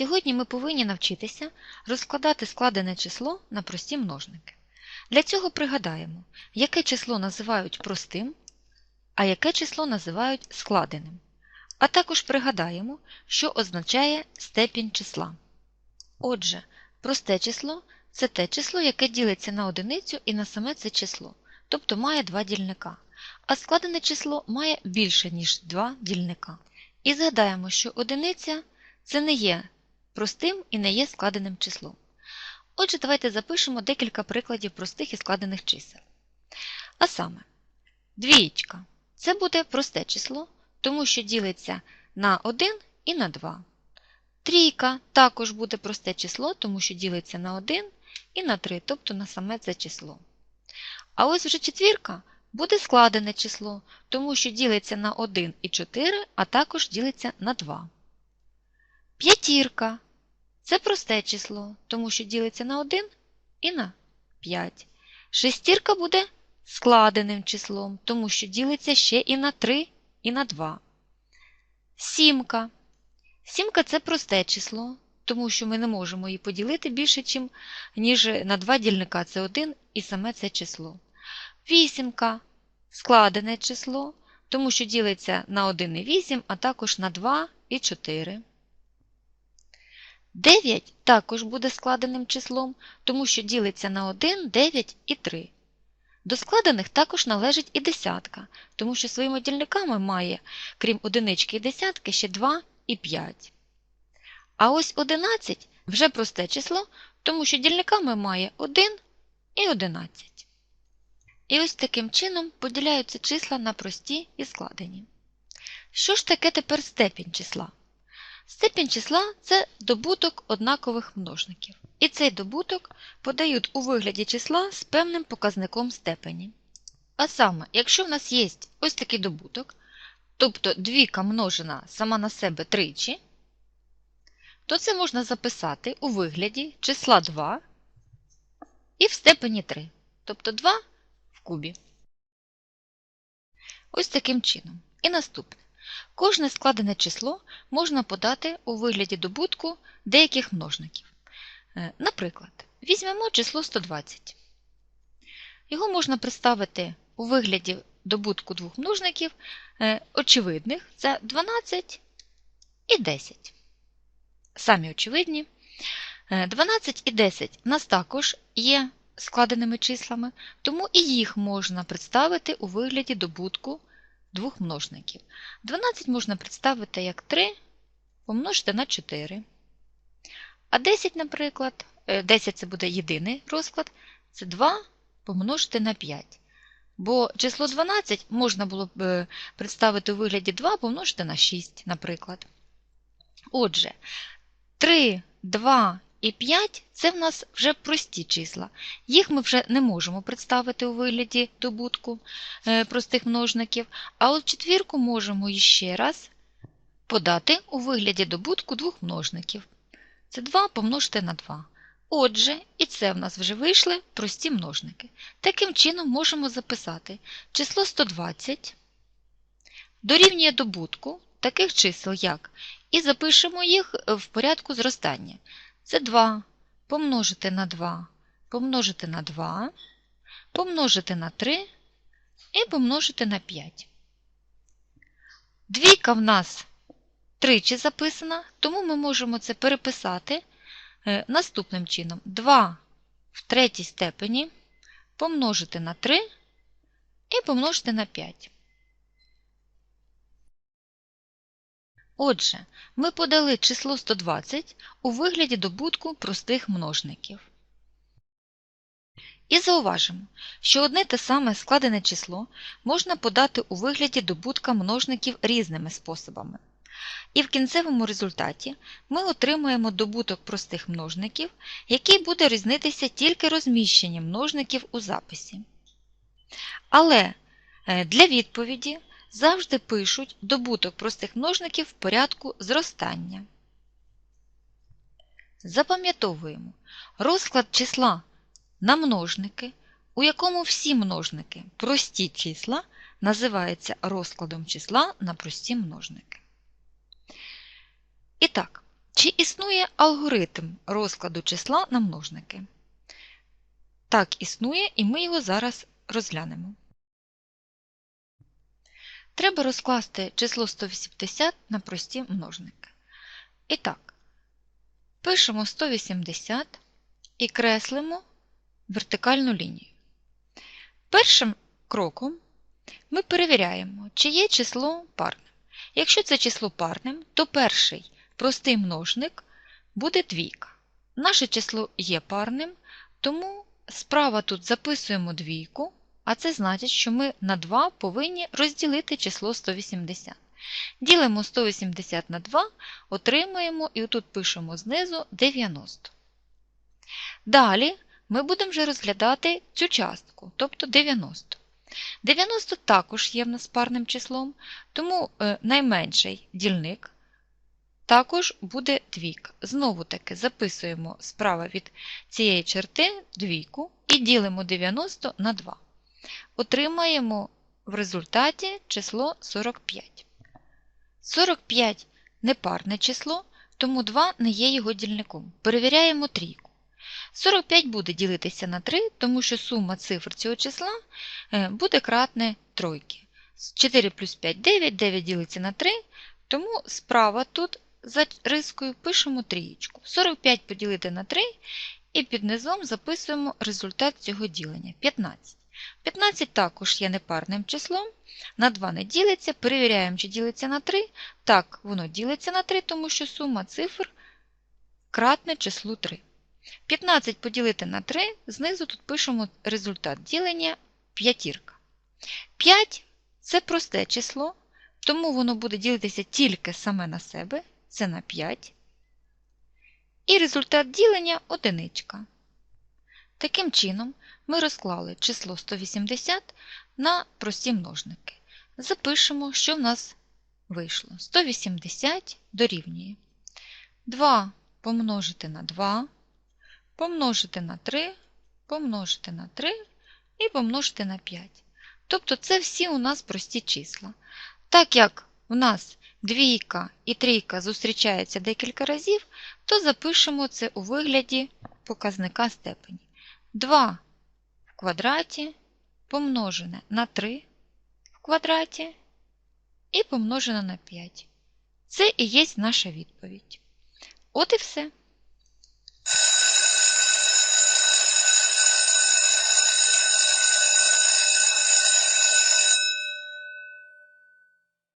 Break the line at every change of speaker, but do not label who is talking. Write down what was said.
Сьогодні ми повинні навчитися розкладати складене число на прості множники. Для цього пригадаємо, яке число називають простим, а яке число називають складеним. А також пригадаємо, що означає степінь числа. Отже, просте число це те число, яке ділиться на одиницю і на саме це число, тобто має два дільника. А складене число має більше, ніж два дільника. І згадаємо, що одиниця це не є простим і не є складеним числом. Отже, давайте запишемо декілька прикладів простих і складених чисел. А саме, двієчка це буде просте число, тому що ділиться на 1 і на 2. Трійка також буде просте число, тому що ділиться на 1 і на 3, тобто на саме це число. А ось вже четвірка буде складене число, тому що ділиться на 1 і 4, а також ділиться на 2. П'ятірка це просте число, тому що ділиться на 1 і на 5. Шестірка буде складеним числом, тому що ділиться ще і на 3 і на 2. Сімка. Сімка це просте число, тому що ми не можемо її поділити більше, ніж на 2 дільника це 1 і саме це число. Вісімка складене число, тому що ділиться на 1 і 8, а також на 2 і 4. 9 також буде складеним числом, тому що ділиться на 1, 9 і 3. До складених також належить і десятка, тому що своїми дільниками має, крім одинички і десятки, ще 2 і 5. А ось 11 вже просте число, тому що дільниками має 1 і 11. І ось таким чином поділяються числа на прості і складені. Що ж таке тепер степінь числа? Степінь числа це добуток однакових множників. І цей добуток подають у вигляді числа з певним показником степені. А саме, якщо в нас є ось такий добуток, тобто двійка множена сама на себе тричі, то це можна записати у вигляді числа 2 і в степені 3, тобто 2 в кубі. Ось таким чином. І наступне. Кожне складене число можна подати у вигляді добутку деяких множників. Наприклад, візьмемо число 120. Його можна представити у вигляді добутку двох множників очевидних це 12 і 10. Самі очевидні. 12 і 10 у нас також є складеними числами, тому і їх можна представити у вигляді добутку двох множників. 12 можна представити як 3 помножити на 4. А 10, наприклад, 10 це буде єдиний розклад, це 2 помножити на 5. Бо число 12 можна було б представити у вигляді 2 помножити на 6, наприклад. Отже, 3, 2 і 5 це в нас вже прості числа. Їх ми вже не можемо представити у вигляді добутку простих множників, а от четвірку можемо ще раз подати у вигляді добутку двох множників. Це 2 помножити на 2. Отже, і це в нас вже вийшли прості множники. Таким чином можемо записати число 120 дорівнює добутку таких чисел, як, і запишемо їх в порядку зростання. Це 2 помножити на 2, помножити на 2, помножити на 3 і помножити на 5. Двійка в нас тричі записана, тому ми можемо це переписати наступним чином. 2 в третій степені помножити на 3 і помножити на 5. Отже, ми подали число 120 у вигляді добутку простих множників. І зауважимо, що одне те саме складене число можна подати у вигляді добутка множників різними способами. І в кінцевому результаті ми отримуємо добуток простих множників, який буде різнитися тільки розміщенням множників у записі. Але для відповіді завжди пишуть добуток простих множників в порядку зростання. Запам'ятовуємо розклад числа на множники, у якому всі множники прості числа називається розкладом числа на прості множники. І так, Чи існує алгоритм розкладу числа на множники? Так, існує, і ми його зараз розглянемо. Треба розкласти число 180 на прості множники. І так, пишемо 180 і креслимо вертикальну лінію. Першим кроком ми перевіряємо, чи є число парним. Якщо це число парним, то перший простий множник буде двійка. Наше число є парним, тому справа тут записуємо двійку, а це значить, що ми на 2 повинні розділити число 180. Ділимо 180 на 2, отримаємо і отут пишемо знизу 90. Далі ми будемо вже розглядати цю частку, тобто 90. 90 також є в нас парним числом, тому е, найменший дільник також буде двійка. Знову таки записуємо справа від цієї черти двійку і ділимо 90 на 2. Отримаємо в результаті число 45. 45 непарне число, тому 2 не є його дільником. Перевіряємо трійку. 45 буде ділитися на 3, тому що сума цифр цього числа е, буде кратне тройки. 4 плюс 5 9, 9 ділиться на 3, тому справа тут за рискою пишемо трієчку. 45 поділити на 3 і під низом записуємо результат цього ділення 15. 15 також є непарним числом, на 2 не ділиться, перевіряємо, чи ділиться на 3. Так, воно ділиться на 3, тому що сума цифр кратне числу 3. 15 поділити на 3, знизу тут пишемо результат ділення п'ятірка. 5 це просте число, тому воно буде ділитися тільки саме на себе, це на 5. І результат ділення одиничка. Таким чином, ми розклали число 180 на прості множники. Запишемо, що в нас вийшло. 180 дорівнює 2 помножити на 2, помножити на 3, помножити на 3 і помножити на 5. Тобто це всі у нас прості числа. Так як у нас двійка і трійка зустрічаються декілька разів, то запишемо це у вигляді показника степені. 2 в квадраті помножене на 3 в квадраті і помножене на 5. Це і є наша відповідь. От і все.